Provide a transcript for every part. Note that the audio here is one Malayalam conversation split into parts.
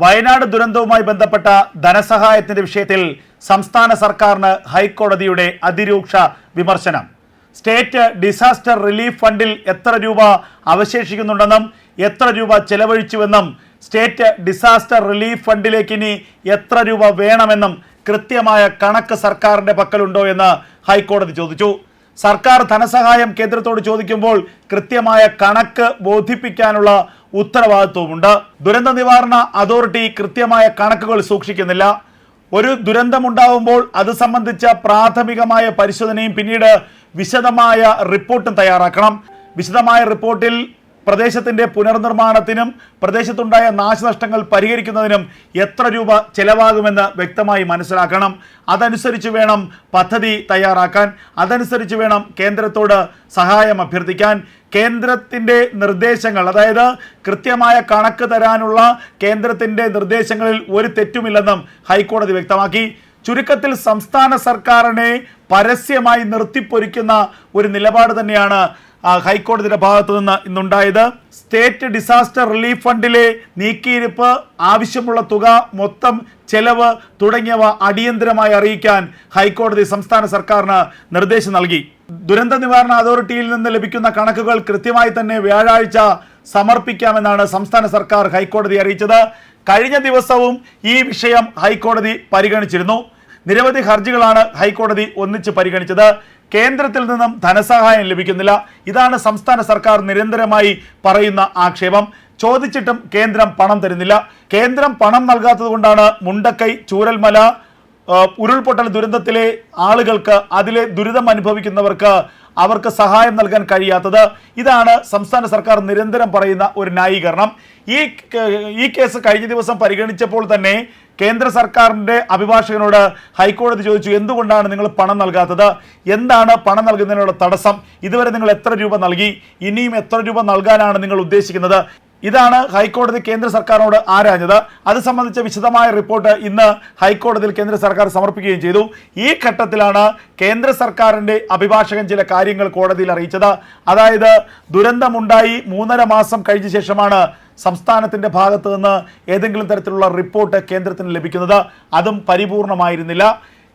വയനാട് ദുരന്തവുമായി ബന്ധപ്പെട്ട ധനസഹായത്തിന്റെ വിഷയത്തിൽ സംസ്ഥാന സർക്കാരിന് ഹൈക്കോടതിയുടെ അതിരൂക്ഷ വിമർശനം. സ്റ്റേറ്റ് ഡിസാസ്റ്റർ റിലീഫ് ഫണ്ടിൽ എത്ര രൂപ അവശേഷിക്കുന്നുണ്ടെന്നും എത്ര രൂപ ചെലവഴിച്ചുവെന്നും സ്റ്റേറ്റ് ഡിസാസ്റ്റർ റിലീഫ് ഫണ്ടിലേക്ക് ഇനി എത്ര രൂപ വേണമെന്നും കൃത്യമായ കണക്ക് സർക്കാരിന്റെ പക്കലുണ്ടോ എന്ന് ഹൈക്കോടതി ചോദിച്ചു. സർക്കാർ ധനസഹായം കേന്ദ്രത്തോട് ചോദിക്കുമ്പോൾ കൃത്യമായ കണക്ക് ബോധിപ്പിക്കാനുള്ള ഉത്തരവാദിത്വമുണ്ട് ദുരന്ത നിവാരണ അതോറിറ്റി കൃത്യമായ കണക്കുകൾ സൂക്ഷിക്കുന്നില്ല. ഒരു ദുരന്തമുണ്ടാവുമ്പോൾ അത് സംബന്ധിച്ച പ്രാഥമികമായ പരിശോധനയും പിന്നീട് വിശദമായ റിപ്പോർട്ടും തയ്യാറാക്കണം. വിശദമായ റിപ്പോർട്ടിൽ പ്രദേശത്തിന്റെ പുനർനിർമ്മാണത്തിനും പ്രദേശത്തുണ്ടായ നാശനഷ്ടങ്ങൾ പരിഹരിക്കുന്നതിനും എത്ര രൂപ ചെലവാകുമെന്ന് വ്യക്തമായി മനസ്സിലാക്കണം. അതനുസരിച്ച് വേണം പദ്ധതി തയ്യാറാക്കാൻ. അതനുസരിച്ച് വേണം കേന്ദ്രത്തോട് സഹായം അഭ്യർത്ഥിക്കാൻ. കേന്ദ്രത്തിന്റെ നിർദ്ദേശങ്ങൾ അതായത് കൃത്യമായ കണക്ക് തരാനുള്ള കേന്ദ്രത്തിന്റെ നിർദ്ദേശങ്ങളിൽ ഒരു തെറ്റുമില്ലെന്നും ഹൈക്കോടതി വ്യക്തമാക്കി. ചുരുക്കത്തിൽ സംസ്ഥാന സർക്കാരിനെ പരസ്യമായി നിർത്തിപ്പൊരിക്കുന്ന ഒരു നിലപാട് തന്നെയാണ് ഹൈക്കോടതിയുടെ ഭാഗത്തു നിന്ന് ഇന്നുണ്ടായത്. സ്റ്റേറ്റ് ഡിസാസ്റ്റർ റിലീഫ് ഫണ്ടിലെ നീക്കിയിരിപ്പ് ആവശ്യമുള്ള തുക മൊത്തം ചെലവ് തുടങ്ങിയവ അടിയന്തരമായി അറിയിക്കാൻ ഹൈക്കോടതി സംസ്ഥാന സർക്കാരിന് നിർദ്ദേശം നൽകി. ദുരന്ത നിവാരണ അതോറിറ്റിയിൽ നിന്ന് ലഭിക്കുന്ന കണക്കുകൾ കൃത്യമായി തന്നെ വ്യാഴാഴ്ച സമർപ്പിക്കാമെന്നാണ് സംസ്ഥാന സർക്കാർ ഹൈക്കോടതി അറിയിച്ചത്. കഴിഞ്ഞ ദിവസവും ഈ വിഷയം ഹൈക്കോടതി പരിഗണിച്ചിരുന്നു. നിരവധി ഹർജികളാണ് ഹൈക്കോടതി ഒന്നിച്ച് പരിഗണിച്ചത്. കേന്ദ്രത്തിൽ നിന്നും ധനസഹായം ലഭിക്കുന്നില്ല. ഇതാണ് സംസ്ഥാന സർക്കാർ നിരന്തരമായി പറയുന്ന ആക്ഷേപം. ചോദിച്ചിട്ടും കേന്ദ്രം പണം തരുന്നില്ല. കേന്ദ്രം പണം നൽകാത്തത് കൊണ്ടാണ് മുണ്ടക്കൈ ചൂരൽമല ഉരുൾപൊട്ടൽ ദുരന്തത്തിലെ ആളുകൾക്ക് അതിലെ ദുരിതം അനുഭവിക്കുന്നവർക്ക് അവർക്ക് സഹായം നൽകാൻ കഴിയാത്തത് ഇതാണ് സംസ്ഥാന സർക്കാർ നിരന്തരം പറയുന്ന ഒരു ന്യായീകരണം. ഈ ഈ കേസ് കഴിഞ്ഞ ദിവസം പരിഗണിച്ചപ്പോൾ തന്നെ കേന്ദ്ര സർക്കാരിന്റെ അഭിഭാഷകനോട് ഹൈക്കോടതി ചോദിച്ചു എന്തുകൊണ്ടാണ് നിങ്ങൾ പണം നൽകാത്തത്? എന്താണ് പണം നൽകുന്നതിനുള്ള തടസ്സം? ഇതുവരെ നിങ്ങൾ എത്ര രൂപ നൽകി? ഇനിയും എത്ര രൂപ നൽകാനാണ് നിങ്ങൾ ഉദ്ദേശിക്കുന്നത്? ഇതാണ് ഹൈക്കോടതി കേന്ദ്ര സർക്കാരിനോട് ആരാഞ്ഞത്. അത് സംബന്ധിച്ച വിശദമായ റിപ്പോർട്ട് ഇന്ന് ഹൈക്കോടതിയിൽ കേന്ദ്ര സർക്കാർ സമർപ്പിക്കുകയും ചെയ്തു. ഈ ഘട്ടത്തിലാണ് കേന്ദ്ര സർക്കാരിന്റെ അഭിഭാഷകൻ ചില കാര്യങ്ങൾ കോടതിയിൽ അറിയിച്ചത്. അതായത് ദുരന്തമുണ്ടായി മൂന്നര മാസം കഴിഞ്ഞ ശേഷമാണ് സംസ്ഥാനത്തിന്റെ ഭാഗത്ത് നിന്ന് ഏതെങ്കിലും തരത്തിലുള്ള റിപ്പോർട്ട് കേന്ദ്രത്തിന് ലഭിക്കുന്നത്. അതും പരിപൂർണമായിരുന്നില്ല.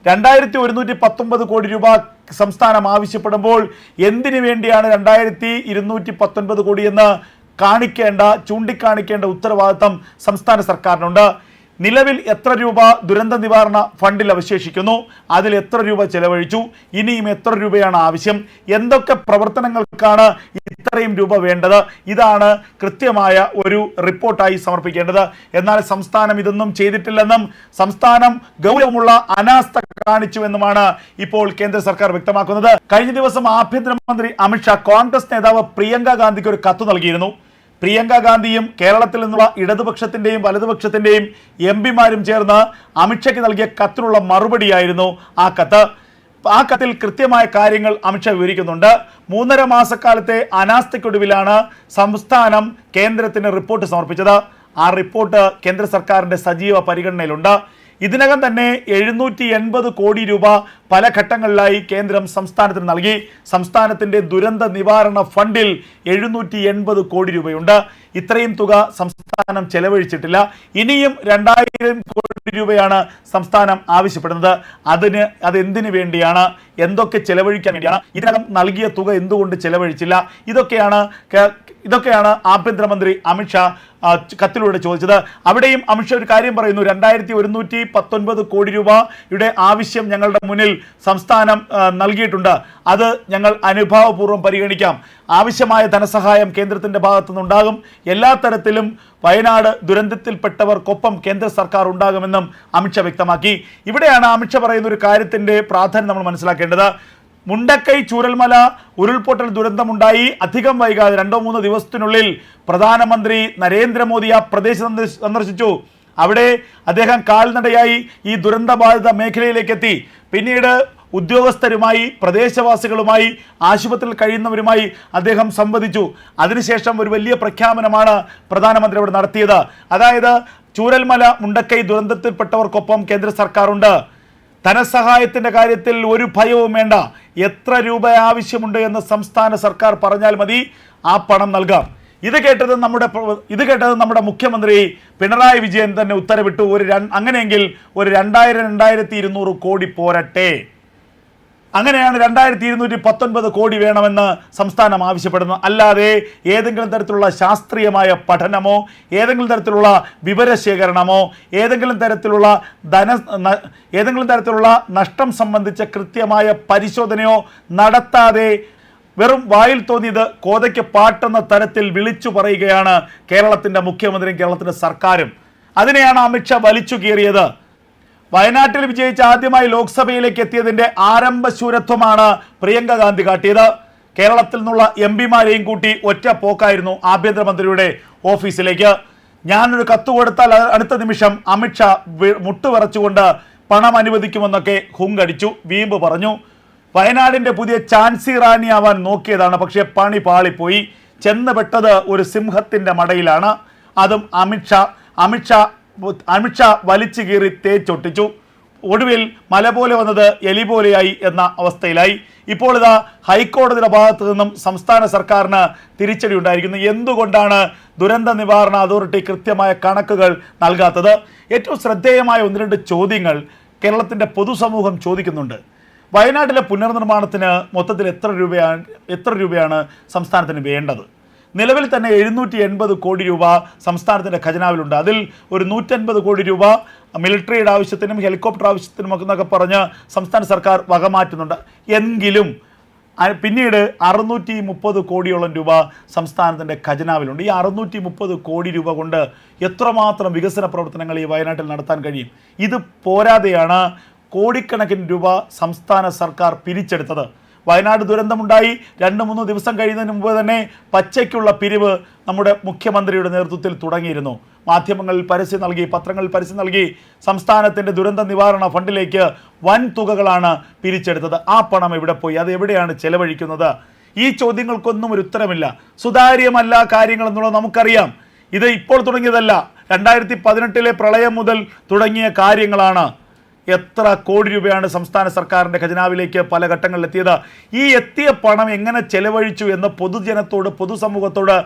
രണ്ടായിരത്തി ഒരുന്നൂറ്റി പത്തൊമ്പത് കോടി രൂപ സംസ്ഥാനം ആവശ്യപ്പെടുമ്പോൾ എന്തിനു വേണ്ടിയാണ് രണ്ടായിരത്തി ഇരുന്നൂറ്റി പത്തൊൻപത് കോടിയെന്ന് കാണിക്കേണ്ട ചൂണ്ടിക്കാണിക്കേണ്ട ഉത്തരവാദിത്തം സംസ്ഥാന സർക്കാരിനുണ്ട്. നിലവിൽ എത്ര രൂപ ദുരന്ത നിവാരണ ഫണ്ടിൽ അവശേഷിക്കുന്നു? അതിൽ എത്ര രൂപ ചെലവഴിച്ചു? ഇനിയും എത്ര രൂപയാണ് ആവശ്യം? എന്തൊക്കെ പ്രവർത്തനങ്ങൾക്കാണ് ഇത്രയും രൂപ വേണ്ടത്? ഇതാണ് കൃത്യമായ ഒരു റിപ്പോർട്ടായി സമർപ്പിക്കേണ്ടത്. എന്നാൽ സംസ്ഥാനം ഇതൊന്നും ചെയ്തിട്ടില്ലെന്നും സംസ്ഥാനം ഗൗരവമുള്ള അനാസ്ഥ കാണിച്ചുവെന്നുമാണ് ഇപ്പോൾ കേന്ദ്ര സർക്കാർ വ്യക്തമാക്കുന്നത്. കഴിഞ്ഞ ദിവസം ആഭ്യന്തരമന്ത്രി അമിത്ഷാ കോൺഗ്രസ് നേതാവ് പ്രിയങ്ക ഗാന്ധിക്ക് ഒരു കത്ത് നൽകിയിരുന്നു. പ്രിയങ്ക ഗാന്ധിയും കേരളത്തിൽ നിന്നുള്ള ഇടതുപക്ഷത്തിന്റെയും വലതുപക്ഷത്തിന്റെയും എം പിമാരും ചേർന്ന് അമിത്ഷയ്ക്ക് നൽകിയ കത്തിനുള്ള മറുപടിയായിരുന്നു ആ കത്ത്. ആ കത്തിൽ കൃത്യമായ കാര്യങ്ങൾ അമിത്ഷാ വിവരിക്കുന്നുണ്ട്. മൂന്നര മാസക്കാലത്തെ അനാസ്ഥയ്ക്കൊടുവിലാണ് സംസ്ഥാനം കേന്ദ്രത്തിന് റിപ്പോർട്ട് സമർപ്പിച്ചത്. ആ റിപ്പോർട്ട് കേന്ദ്ര സർക്കാരിന്റെ സജീവ പരിഗണനയിലുണ്ട്. ഇതിനകം തന്നെ എഴുന്നൂറ്റി എൺപത് കോടി രൂപ പല ഘട്ടങ്ങളിലായി കേന്ദ്രം സംസ്ഥാനത്തിന് നൽകി. സംസ്ഥാനത്തിന്റെ ദുരന്ത നിവാരണ ഫണ്ടിൽ എഴുന്നൂറ്റി എൺപത് കോടി രൂപയുണ്ട്. ഇത്രയും തുക സംസ്ഥാനം ചെലവഴിച്ചിട്ടില്ല. ഇനിയും രണ്ടായിരം കോടി രൂപയാണ് സംസ്ഥാനം ആവശ്യപ്പെടുന്നത്. അതിന് അതെന്തിനു വേണ്ടിയാണ്? എന്തൊക്കെ ചെലവഴിക്കാൻ വേണ്ടിയാണ്? ഇതിനകം നൽകിയ തുക എന്തുകൊണ്ട് ചെലവഴിച്ചില്ല? ഇതൊക്കെയാണ് ഇതൊക്കെയാണ് ആഭ്യന്തരമന്ത്രി അമിത്ഷാ കത്തിലൂടെ ചോദിച്ചത്. അവിടെയും അമിത്ഷാ ഒരു കാര്യം പറയുന്നു. രണ്ടായിരത്തി ഒരുന്നൂറ്റി പത്തൊൻപത് കോടി രൂപയുടെ ആവശ്യം ഞങ്ങളുടെ മുന്നിൽ സംസ്ഥാനം നൽകിയിട്ടുണ്ട്. അത് ഞങ്ങൾ അനുഭാവപൂർവം പരിഗണിക്കാം. ആവശ്യമായ ധനസഹായം കേന്ദ്രത്തിന്റെ ഭാഗത്തു നിന്നുണ്ടാകും എല്ലാ തരത്തിലും വയനാട് ദുരന്തത്തിൽപ്പെട്ടവർക്കൊപ്പം കേന്ദ്ര സർക്കാർ ഉണ്ടാകുമെന്നും അമിത്ഷാ വ്യക്തമാക്കി. ഇവിടെയാണ് അമിത്ഷാ പറയുന്ന ഒരു കാര്യത്തിന്റെ പ്രാധാന്യം നമ്മൾ മനസ്സിലാക്കേണ്ടത്. മുണ്ടക്കൈ ചൂരൽമല ഉരുൾപൊട്ടൽ ദുരന്തമുണ്ടായി. അധികം വൈകാതെ രണ്ടോ മൂന്നോ ദിവസത്തിനുള്ളിൽ പ്രധാനമന്ത്രി നരേന്ദ്രമോദി ആ പ്രദേശം സന്ദർശിച്ചു. അവിടെ അദ്ദേഹം കാൽനടയായി ഈ ദുരന്തബാധിത മേഖലയിലേക്ക് എത്തി പിന്നീട് ഉദ്യോഗസ്ഥരുമായി പ്രദേശവാസികളുമായി ആശുപത്രിയിൽ കഴിയുന്നവരുമായി അദ്ദേഹം സംവദിച്ചു. അതിനുശേഷം ഒരു വലിയ പ്രഖ്യാപനമാണ് പ്രധാനമന്ത്രി അവിടെ നടത്തിയത്. അതായത് ചൂരൽമല മുണ്ടക്കൈ ദുരന്തത്തിൽപ്പെട്ടവർക്കൊപ്പം കേന്ദ്ര സർക്കാരുണ്ട്. ധനസഹായത്തിന്റെ കാര്യത്തിൽ ഒരു ഭയവും വേണ്ട. എത്ര രൂപ ആവശ്യമുണ്ട് എന്ന് സംസ്ഥാന സർക്കാർ പറഞ്ഞാൽ മതി ആ പണം നൽകാം. ഇത് കേട്ടത് നമ്മുടെ ഇത് കേട്ടത് നമ്മുടെ മുഖ്യമന്ത്രി പിണറായി വിജയൻ തന്നെ ഉത്തരവിട്ടു. ഒരു അങ്ങനെയെങ്കിൽ ഒരു രണ്ടായിരം രണ്ടായിരത്തി ഇരുന്നൂറ് കോടി പോരട്ടെ. അങ്ങനെയാണ് രണ്ടായിരത്തി ഇരുന്നൂറ്റി പത്തൊൻപത് കോടി വേണമെന്ന് സംസ്ഥാനം ആവശ്യപ്പെടുന്നത് അല്ലാതെ ഏതെങ്കിലും തരത്തിലുള്ള ശാസ്ത്രീയമായ പഠനമോ ഏതെങ്കിലും തരത്തിലുള്ള വിവരശേഖരണമോ ഏതെങ്കിലും തരത്തിലുള്ള ധന ഏതെങ്കിലും തരത്തിലുള്ള നഷ്ടം സംബന്ധിച്ച കൃത്യമായ പരിശോധനയോ നടത്താതെ വെറും വായിൽ തോന്നിയത് കോതയ്ക്ക് പാട്ടെന്ന തരത്തിൽ വിളിച്ചു പറയുകയാണ് കേരളത്തിന്റെ മുഖ്യമന്ത്രിയും കേരളത്തിന്റെ സർക്കാരും. അതിനെയാണ് അമിത്ഷാ വലിച്ചു കീറിയത്. വയനാട്ടിൽ വിജയിച്ച് ആദ്യമായി ലോക്സഭയിലേക്ക് എത്തിയതിന്റെ ആരംഭ ആരംഭശൂരത്വമാണ് പ്രിയങ്ക ഗാന്ധി കാട്ടിയത്. കേരളത്തിൽ നിന്നുള്ള എം പിമാരെയും കൂട്ടി ഒറ്റ പോക്കായിരുന്നു ആഭ്യന്തരമന്ത്രിയുടെ ഓഫീസിലേക്ക്. ഞാനൊരു കത്ത് കൊടുത്താൽ അടുത്ത നിമിഷം അമിത്ഷാ മുട്ടുവിറച്ചുകൊണ്ട് പണം അനുവദിക്കുമെന്നൊക്കെ ഹുങ്കടിച്ചു വീമ്പ് പറഞ്ഞു. വയനാടിന്റെ പുതിയ ചാൻസി റാണി ആവാൻ നോക്കിയതാണ് പക്ഷേ പണി പാളിപ്പോയി. ചെന്ന് പെട്ടത് ഒരു സിംഹത്തിന്റെ മടയിലാണ്. അതും അമിത്ഷാ അമിത്ഷാ അമിത്ഷാ വലിച്ചു കീറി തേച്ചൊട്ടിച്ചു ഒടുവിൽ മല പോലെ വന്നത് എലി പോലെയായി എന്ന അവസ്ഥയിലായി. ഇപ്പോൾ ഇതാ ഹൈക്കോടതിയുടെ ഭാഗത്തു നിന്നും സംസ്ഥാന സർക്കാരിന് തിരിച്ചടി ഉണ്ടായിരിക്കുന്നു. എന്തുകൊണ്ടാണ് ദുരന്ത നിവാരണ അതോറിറ്റി കൃത്യമായ കണക്കുകൾ നൽകാത്തത്? ഏറ്റവും ശ്രദ്ധേയമായ ഒന്ന് രണ്ട് ചോദ്യങ്ങൾ കേരളത്തിന്റെ പൊതുസമൂഹം ചോദിക്കുന്നുണ്ട്. വയനാട്ടിലെ പുനർനിർമ്മാണത്തിന് മൊത്തത്തിൽ എത്ര രൂപയാണ് എത്ര രൂപയാണ് സംസ്ഥാനത്തിന് വേണ്ടത്? നിലവിൽ തന്നെ എഴുന്നൂറ്റി എൺപത് കോടി രൂപ സംസ്ഥാനത്തിന്റെ ഖജനാവിലുണ്ട്. അതിൽ ഒരു നൂറ്റൻപത് കോടി രൂപ മിലിറ്ററിയുടെ ആവശ്യത്തിനും ഹെലികോപ്റ്റർ ആവശ്യത്തിനും ഒക്കെ എന്നൊക്കെ പറഞ്ഞ് സംസ്ഥാന സർക്കാർ വകമാറ്റുന്നുണ്ട് എങ്കിലും പിന്നീട് അറുന്നൂറ്റി മുപ്പത് കോടിയോളം രൂപ സംസ്ഥാനത്തിന്റെ ഖജനാവിലുണ്ട്. ഈ അറുന്നൂറ്റി മുപ്പത് കോടി രൂപ കൊണ്ട് എത്രമാത്രം വികസന പ്രവർത്തനങ്ങൾ ഈ വയനാട്ടിൽ നടത്താൻ കഴിയും? ഇത് പോരാതെയാണ് കോടിക്കണക്കിന് രൂപ സംസ്ഥാന സർക്കാർ പിരിച്ചെടുത്തത്. വയനാട് ദുരന്തമുണ്ടായി. രണ്ട് മൂന്ന് ദിവസം കഴിയുന്നതിന് മുമ്പ് തന്നെ പച്ചയ്ക്കുള്ള പിരിവ് നമ്മുടെ മുഖ്യമന്ത്രിയുടെ നേതൃത്വത്തിൽ തുടങ്ങിയിരുന്നു. മാധ്യമങ്ങളിൽ പരസ്യം നൽകി പത്രങ്ങളിൽ പരസ്യം നൽകി സംസ്ഥാനത്തിന്റെ ദുരന്ത നിവാരണ ഫണ്ടിലേക്ക് വൻ തുകകളാണ് പിരിച്ചെടുത്തത്. ആ പണം എവിടെ പോയി? അത് എവിടെയാണ് ചെലവഴിക്കുന്നത്? ഈ ചോദ്യങ്ങൾക്കൊന്നും ഒരു ഉത്തരമില്ല. സുതാര്യമല്ല കാര്യങ്ങൾ എന്നുള്ളത് നമുക്കറിയാം. ഇത് ഇപ്പോൾ തുടങ്ങിയതല്ല. രണ്ടായിരത്തി പതിനെട്ടിലെ പ്രളയം മുതൽ തുടങ്ങിയ കാര്യങ്ങളാണ്. എത്ര കോടി രൂപയാണ് സംസ്ഥാന സർക്കാരിന്റെ ഖജനാവിലേക്ക് പല ഘട്ടങ്ങളിലെത്തിയത്? ഈ എത്തിയ പണം എങ്ങനെ ചെലവഴിച്ചു എന്ന് പൊതുജനത്തോട് പൊതുസമൂഹത്തോട്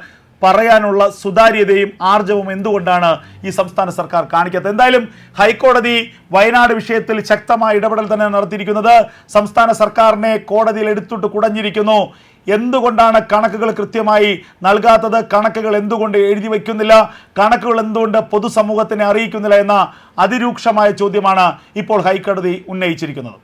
പറയാനുള്ള സുതാര്യതയും ആർജവും എന്തുകൊണ്ടാണ് ഈ സംസ്ഥാന സർക്കാർ കാണിക്കാത്തത്? എന്തായാലും ഹൈക്കോടതി വയനാട് വിഷയത്തിൽ ശക്തമായ ഇടപെടൽ തന്നെ നടത്തിയിരിക്കുന്നത് സംസ്ഥാന സർക്കാരിനെ കോടതിയിൽ എടുത്തിട്ട് കുടഞ്ഞിരിക്കുന്നു. എന്തുകൊണ്ടാണ് കണക്കുകൾ കൃത്യമായി നൽകാത്തത്? കണക്കുകൾ എന്തുകൊണ്ട് എഴുതി വയ്ക്കുന്നില്ല? കണക്കുകൾ എന്തുകൊണ്ട് പൊതുസമൂഹത്തിനെ അറിയിക്കുന്നില്ല എന്ന അതിരൂക്ഷമായ ചോദ്യമാണ് ഇപ്പോൾ ഹൈക്കോടതി ഉന്നയിച്ചിരിക്കുന്നത്.